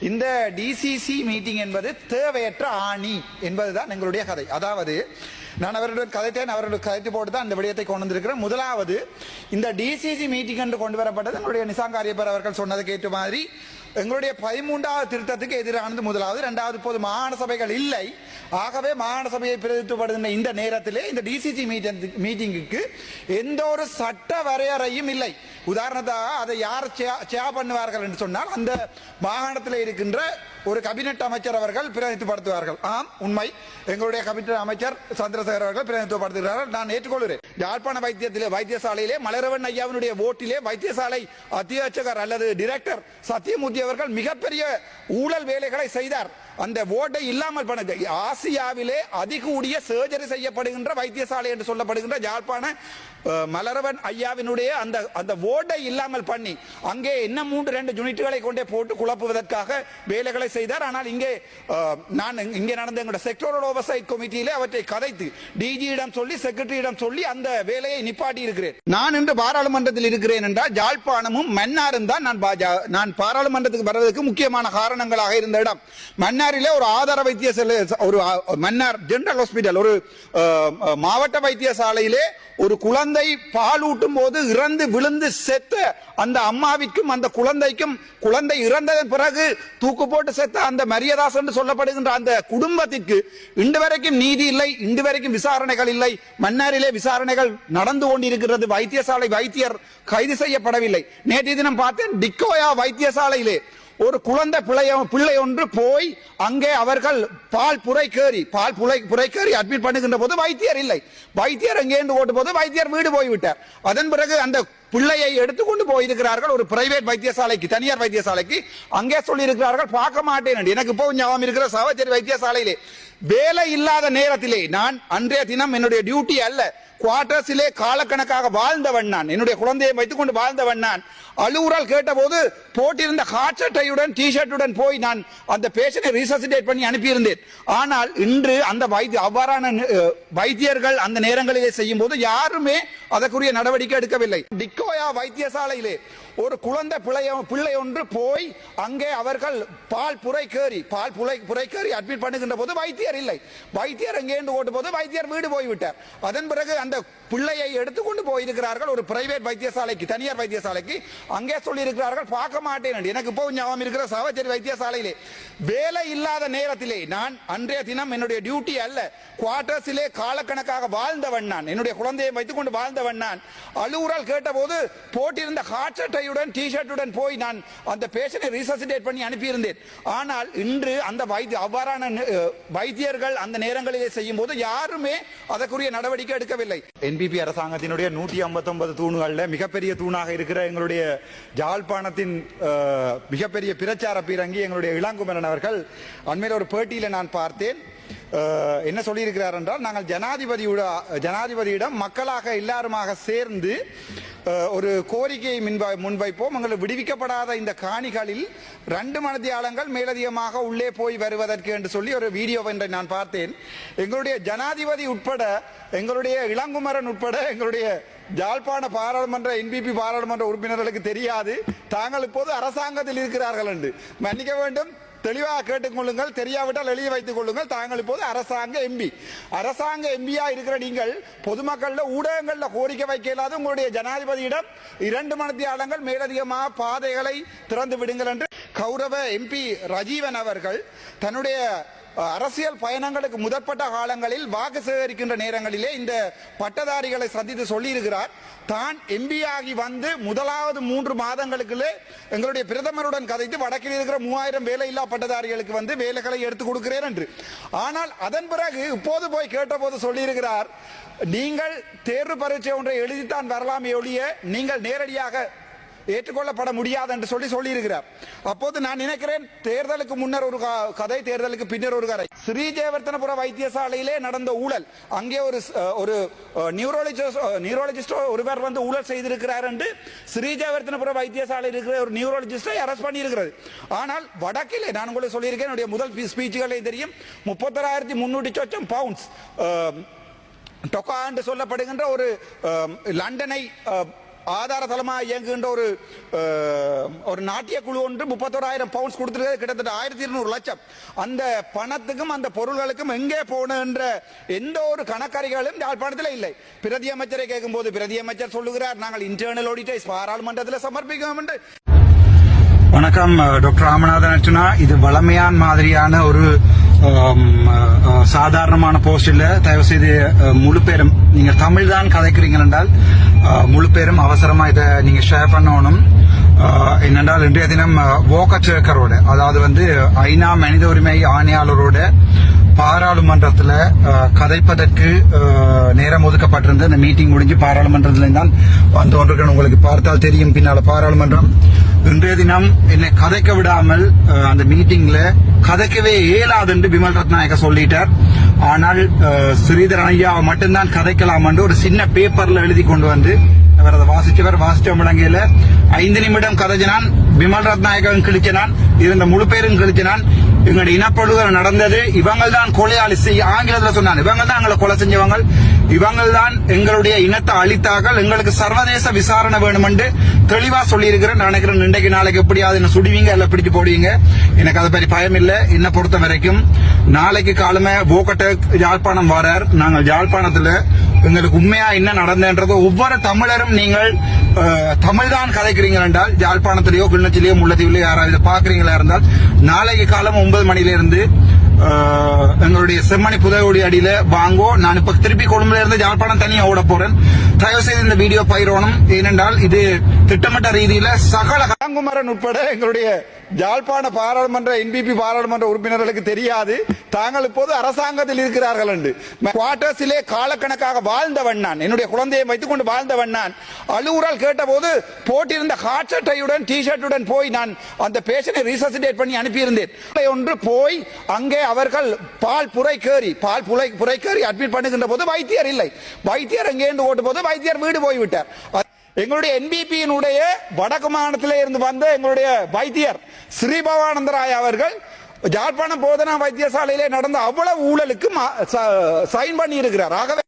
இந்த டிசிசி மீட்டிங் என்பது தேவையற்ற ஆணி என்பதுதான் எங்களுடைய கதை. அதாவது நான் அவருடன் கதைத்தேன் அவருடைய கதைத்து போட்டு தான் இந்த விடயத்தை கொண்டு வந்திருக்கிறேன். முதலாவது இந்த டிசிசி மீட்டிங் என்று கொண்டு வரப்பட்டது எங்களுடைய நிசாங்காரியப்பர் அவர்கள் சொன்னதுக்கு கேட்டு மாதிரி எங்களுடைய பதிமூன்றாவது திருத்தத்துக்கு எதிரானது முதலாவது. இரண்டாவது இப்போது மாகாண சபைகள் இல்லை. ஆகவே மாகாண சபையை பிரதித்துவப்படுகின்ற இந்த நேரத்திலே இந்த டிசிசி மீட்டிங்குக்கு எந்த ஒரு சட்ட வரையறையும் இல்லை. உதாரணத்தாக அதை யார் சே பண்ணுவார்கள் என்று சொன்னால் அந்த மாகாணத்தில் இருக்கின்ற ஒரு கபினட் அமைச்சர் அவர்கள் பிரதித்துவப்படுத்துவார்கள் ஆம் உண்மை. எங்களுடைய கபினட் அமைச்சர் சந்திரசேகர் அவர்கள் பிரதித்துவப்படுத்துகிறார்கள் நான் ஏற்றுக்கொள்கிறேன். யாழ்ப்பாண வைத்தியத்திலே வைத்தியசாலையிலே மலரவன் ஐயாவினுடைய ஓட்டிலே வைத்தியசாலை அத்தியட்சகர் அல்லது டிரெக்டர் சத்தியமூர்த்தி அவர்கள் மிகப்பெரிய ஊழல் வேலைகளை செய்தார். அந்த ஓட்டை இல்லாமல் பண்ண ஆசியாவிலே அதிகூடிய சர்ஜரி செய்யப்படுகின்ற வைத்தியசாலை என்று சொல்லப்படுகின்ற யாழ்ப்பாண மலரவன் ஐயாவினுடைய அந்த அந்த ஓட்டை இல்லாமல் பண்ணி அங்கே என்ன மூன்று ரெண்டு யூனிட்டுகளை கொண்டே போட்டு குழப்புவதற்காக வேலைகளை செய்தார். ஆனால் இங்கே நான் இங்கே நடந்த எங்களுடைய செக்டோரல் ஓவர்சைட் கமிட்டியிலே அவற்றை கதைத்து டிஜியிடம் சொல்லி செக்ரட்டரியிடம் சொல்லி அந்த வேலையை நிப்பாட்டி இருக்கிறேன். நான் இன்று பாராளுமன்றத்தில் இருக்கிறேன் என்றால் யாழ்ப்பாணமும் மன்னாரும் தான் நான் நான் பாராளுமன்றத்துக்கு வருவதற்கு முக்கியமான காரணங்களாக இருந்த இடம். மன்னாரிலே ஒரு ஆதார வைத்தியசாலை ஒரு மன்னார் ஜெனரல் ஹாஸ்பிட்டல் ஒரு மாவட்ட வைத்தியசாலையிலே ஒரு குழந்தை பாலூட்டும் போது இறந்து விழுந்து செத்த அந்த அம்மாவிற்கும் அந்த குழந்தைக்கும் குழந்தை இறந்ததன் பிறகு தூக்கு போட்டு செத்த அந்த மரியதாஸ் என்று சொல்லப்படுகின்ற அந்த குடும்பத்திற்கு இன்று வரைக்கும் நீதி இல்லை இன்று வரைக்கும் விசாரணைகள் இல்லை. மன்னாரிலே விசாரணைகள் நடந்து கொண்டிருக்கிறது. வைத்தியசாலை வைத்தியர் கைது செய்யப்படவில்லை. நேற்றைய தினம் பார்த்தேன் டிக்கோயா வைத்தியசாலையிலே ஒரு குழந்தை பிள்ளை பிள்ளை ஒன்று போய் அங்கே அவர்கள் பால் புரைக்கேறி பால் புரை புரைக்கேறி அட்மிட் பண்ணுகின்ற போது வைத்தியர் இல்லை. வைத்தியர் எங்கேருந்து ஓட்டு போது வைத்தியர் வீடு போய்விட்டார். அதன் பிறகு அந்த பிள்ளையை எடுத்துக்கொண்டு போயிருக்கிறார்கள் ஒரு பிரைவேட் வைத்தியசாலைக்கு தனியார் வைத்தியசாலைக்கு. அங்கே சொல்லி இருக்கிறார்கள் பார்க்க மாட்டேன் என்று. எனக்கு இப்போ ஞாபகம் இருக்கிற சகோதரி வைத்தியசாலையிலே வேலை இல்லாத நேரத்திலே நான் அன்றைய தினம் என்னுடைய டியூட்டி அல்ல குவார்டர்ஸிலே காலக்கணக்காக வாழ்ந்தவன் நான். என்னுடைய குழந்தையை வைத்துக் கொண்டு வாழ்ந்தவன் நான். அலுவலால் கேட்டபோது போட்டிருந்த ஹாட் சட்டையுடன் டி ஷர்ட்டுடன் போய் நான் அந்த பேஷனை ரீசசிடேட் பண்ணி அனுப்பியிருந்தேன். ஆனால் இன்று அந்த வைத்திய அவ்வாறான வைத்தியர்கள் அந்த நேரங்களிலே செய்யும் போது யாருமே அதற்குரிய நடவடிக்கை எடுக்கவில்லை. நிக்கோயா வைத்தியசாலையிலே ஒரு குழந்தை பிள்ளை பிள்ளை ஒன்று போய் அங்கே அவர்கள் பால் புரை கேறி பால் புரை புரை கேறி அட்மிட் பண்ணுகின்ற போது வைத்தியர் இல்லை. வைத்தியர் எங்கேருந்து ஓட்டு போது வைத்தியர் வீடு போய்விட்டார். அதன் பிறகு அந்த பிள்ளையை எடுத்துக்கொண்டு போயிருக்கிறார்கள் ஒரு பிரைவேட் வைத்தியசாலைக்கு தனியார் வைத்தியசாலைக்கு. அங்கே சொல்லியிருக்கிறார்கள் பார்க்க மாட்டேன் எனக்கு இப்போ ஞாபகம் இருக்கிற சாவச்சேரி வைத்தியசாலையிலே வேலை இல்லாத நேரத்திலே நான் அன்றைய தினம் என்னுடைய டியூட்டி அல்ல குவார்டர்ஸிலே காலக்கணக்காக வாழ்ந்தவன் நான். என்னுடைய குழந்தையை வைத்துக்கொண்டு வாழ்ந்தவன் நான். அழுவுறால் கேட்டபோது போட்டிருந்த ஹாட் சட்டையுடன் டி ஷர்ட்டுடன் போய் நான் அந்த பேஷண்டை ரீசசிடேட் பண்ணி அனுப்பியிருந்தேன். ஆனால் இன்று அந்த வைத்திய அவ்வாறான வைத்தியர்கள் அந்த நேரங்களிலே செய்யும் போது யாருமே அதற்குரிய நடவடிக்கை எடுக்கவில்லை. என்பிபி அரசாங்கத்தினுடைய நூற்றி ஐம்பத்தொன்பது தூண்களில் மிகப்பெரிய தூணாக இருக்கிற எங்களுடைய ஜாழ்ப்பாணத்தின் மிகப்பெரிய பிரச்சார பீரங்கி எங்களுடைய இளங்குமரன் அவர்கள் அண்மையில் ஒரு பேட்டியில் நான் பார்த்தேன். என்ன சொல்லியிருக்கிறார் என்றால் நாங்கள் ஜனாதிபதியோட ஜனாதிபதியிடம் மக்களாக எல்லாருமாக சேர்ந்து ஒரு கோரிக்கையை முன்வை முன்வைப்போம். எங்களுக்கு விடுவிக்கப்படாத இந்த காணிகளில் ரெண்டு மனதியாளங்கள் மேலதிகமாக உள்ளே போய் வருவதற்கு என்று சொல்லி ஒரு வீடியோ ஒன்றை நான் பார்த்தேன். எங்களுடைய ஜனாதிபதி உட்பட எங்களுடைய இளங்குமரன் உட்பட எங்களுடைய ஜாழ்ப்பாண பாராளுமன்ற என்பிபி பாராளுமன்ற உறுப்பினர்களுக்கு தெரியாது. தாங்கள் இப்போது அரசாங்கத்தில் இருக்கிறார்கள் என்று. மன்னிக்க வேண்டும். தெளிவாக கேட்டுக்கொள்ளுங்கள் தெரியாவிட்டால் எழுதி வைத்துக் கொள்ளுங்கள். தாங்கள் இப்போது அரசாங்க எம்பி அரசாங்க எம்பியா இருக்கிற நீங்கள் பொதுமக்கள்ல ஊடகங்கள்ல கோரிக்கை வைக்க இல்லாத உங்களுடைய ஜனாதிபதியிடம் இரண்டு மணித்தியாளங்கள் மேலதிகமாக பாதைகளை திறந்து விடுங்கள் என்று கௌரவ எம்பி ரஜீவன் அவர்கள் தன்னுடைய அரசியல் பயணங்களுக்கு முதற்பட்ட காலங்களில் வாக்கு சேகரிக்கின்ற நேரங்களிலே இந்த பட்டதாரிகளை சந்தித்து சொல்லியிருக்கிறார். தான் எம்பி ஆகி வந்து முதலாவது மூன்று மாதங்களுக்குள்ளே எங்களுடைய பிரதமருடன் கதைத்து வடக்கில் இருக்கிற மூவாயிரம் வேலையில்லா பட்டதாரிகளுக்கு வந்து வேலைகளை எடுத்து கொடுக்கிறேன் என்று. ஆனால் அதன் பிறகு இப்போது போய் கேட்டபோது சொல்லியிருக்கிறார் நீங்கள் தேர்வு பரீட்சை ஒன்றை எழுதித்தான் வரலாமே ஒழிய நீங்கள் நேரடியாக ஏற்றுக்கொள்ளப்பட முடியாது என்று சொல்லி சொல்லியிருக்கிறார். அப்போது நான் நினைக்கிறேன் தேர்தலுக்கு முன்னர் ஒரு க- கதை தேர்தலுக்கு பின்னர் ஒரு கதை. ஸ்ரீஜேவர்த்தனபுர வைத்தியசாலையிலே நடந்த ஊழல் அங்கே ஒரு ஒரு நியூரோலஜிஸ்ட் நியூரோலஜிஸ்ட் ஒருவர் வந்து ஊழல் செய்திருக்கிறார் என்று ஸ்ரீஜெயவர்த்தனபுர வைத்தியசாலையில் இருக்கிற ஒரு நியூரோலஜிஸ்டை அரெஸ்ட் பண்ணியிருக்கிறது. ஆனால் வடக்கிலே நான் உங்களுக்கு சொல்லியிருக்கேன் என்னுடைய முதல் ஸ்பீச்சுகளே தெரியும் முப்பத்தொராயிரத்தி முன்னூற்றி சொச்சம் பவுண்ட்ஸ் டொக்கா என்று சொல்லப்படுகின்ற ஒரு லண்டனை அஹ், ஆதார தளமாக இயங்குகின்ற ஒரு ஒரு நாட்டிய குழு ஒன்று முப்பத்தோராயிரம் பவுண்ட்ஸ் கொடுத்துருக்கிறது. கிட்டத்தட்ட ஆயிரத்தி இருநூறு லட்சம். அந்த பணத்துக்கும் அந்த பொருள்களுக்கும் எங்கே போன என்ற எந்த ஒரு கணக்கறிகளும் யாழ்ப்பாணத்தில் இல்லை. பிரதி அமைச்சரை கேட்கும்போது பிரதி அமைச்சர் சொல்லுகிறார் நாங்கள் இன்டர்னல் ஆடிட்டை பாராளுமன்றத்தில் சமர்ப்பிக்கிறோம் என்று. வணக்கம் டாக்டர் ராமநாதன் அர்ச்சுனா இது வளமையான் மாதிரியான ஒரு சாதாரணமான போஸ்ட் இல்ல. தயவு செய்து முழு பேரும் நீங்க தமிழ் தான் கதைக்கிறீங்க என்றால் முழு பேரும் அவசரமா இதை நீங்க ஷேர் பண்ணணும். என்னென்றால் இன்றைய தினம் வோகச்சேக்கரோட அதாவது வந்து ஐநா மனித உரிமை ஆணையாளரோட பாராளுமன்றத்தில் கதைப்பதற்கு நேரம் ஒதுக்கப்பட்டிருந்து அந்த மீட்டிங் முடிஞ்சு பாராளுமன்றத்தில் தான் வந்து கொண்டிருக்கேன் உங்களுக்கு பார்த்தால் தெரியும் பின்னால பாராளுமன்றம். இன்றைய தினம் என்னை கதைக்க விடாமல் அந்த மீட்டிங்ல கதைக்கவே இயலாது என்று விமல் ரத்நாயக்க சொல்லிட்டார். ஆனால் ஸ்ரீதர் ஸ்ரீதரன் ஐயாவை மட்டும்தான் கதைக்கலாம் என்று ஒரு சின்ன பேப்பர்ல எழுதி கொண்டு வந்து அவர் அதை வாசிச்சவர் வாசிச்ச முழங்கையில ஐந்து நிமிடம் கதைச்சினான். விமல் ரத்நாயகம் கிழிச்சனான். இருந்த முழு பேரும் கிழிச்சனான். எங்களுடைய இனப்படுகொலை நடந்தது. இவங்கள் தான் கொலையாளி செய்ய ஆங்கிலத்தில் சொன்னாங்க. இவங்க தான் எங்களை கொலை செஞ்சவங்க இவங்கள் தான் எங்களுடைய இனத்தை அழித்தார்கள். எங்களுக்கு சர்வதேச விசாரணை வேணும் என்று தெளிவா சொல்லியிருக்கிறேன். நினைக்கிறேன் இன்றைக்கு நாளைக்கு எப்படியாவது என்ன சுடுவீங்க? இல்ல பிடிச்சு போடுவீங்க? எனக்கு அதை பற்றி பயம் இல்லை. என்னை பொறுத்த வரைக்கும் நாளைக்கு காலமே போக்கட்ட யாழ்ப்பாணம் வரார். நாங்கள் யாழ்ப்பாணத்துல எங்களுக்கு உண்மையா என்ன நடந்ததுன்றது ஒவ்வொரு தமிழரும் நீங்கள் தமிழ்தான் தமிழ் தான் கதைக்கிறீங்க என்றால் யாழ்ப்பாணத்திலேயோ கிண்ணத்திலேயோ முல்லத்தீவிலேயோ யாராவது பாக்குறீங்களா இருந்தால் நாளைக்கு காலம் ஒன்பது மணில எங்களுடைய செம்மணி புதையோடி அடியில வாங்கோ. நான் இப்ப திருப்பி கொழும்புல இருந்து யாழ்ப்பாணம் தனியா ஓட போறேன். தயவு செய்து இந்த வீடியோ பயிரோணும் ஏனென்றால் இது திட்டமிட்ட ரீதியில சகல ராங்குமரன் உட்பட எங்களுடைய யாழ்ப்பாண பாராளுமன்ற என்பிபி பாராளுமன்ற உறுப்பினர்களுக்கு தெரியாது. தாங்கள் இப்போது அரசாங்கத்தில் இருக்கிறார்கள் என்று. குவார்டர்ஸிலே காலக்கணக்காக வாழ்ந்தவன் நான். என்னுடைய குழந்தையை வைத்துக் கொண்டு வாழ்ந்தவன் நான். அலுவலால் கேட்டபோது போட்டிருந்த ஹாட் சட்டையுடன் டி ஷர்ட்டுடன் போய் நான் அந்த பேஷனை ரீசசிடேட் பண்ணி அனுப்பியிருந்தேன். ஒன்று போய் அங்கே அவர்கள் பால் புரை கேறி பால் புரை புரை கேறி அட்மிட் பண்ணுகின்ற போது வைத்தியர் இல்லை. வைத்தியர் எங்கேருந்து ஓட்டு போது வைத்தியர் வீடு போய்விட்டார். எங்களுடைய என்பிபியினுடைய வடக்கு மாகாணத்திலே இருந்து வந்த எங்களுடைய வைத்தியர் ஸ்ரீபவானந்தராய் அவர்கள் ஜாழ்ப்பாணம் போதனா வைத்தியசாலையிலே நடந்த அவ்வளவு ஊழலுக்கு சைன் பண்ணி இருக்கிறார் ஆகவே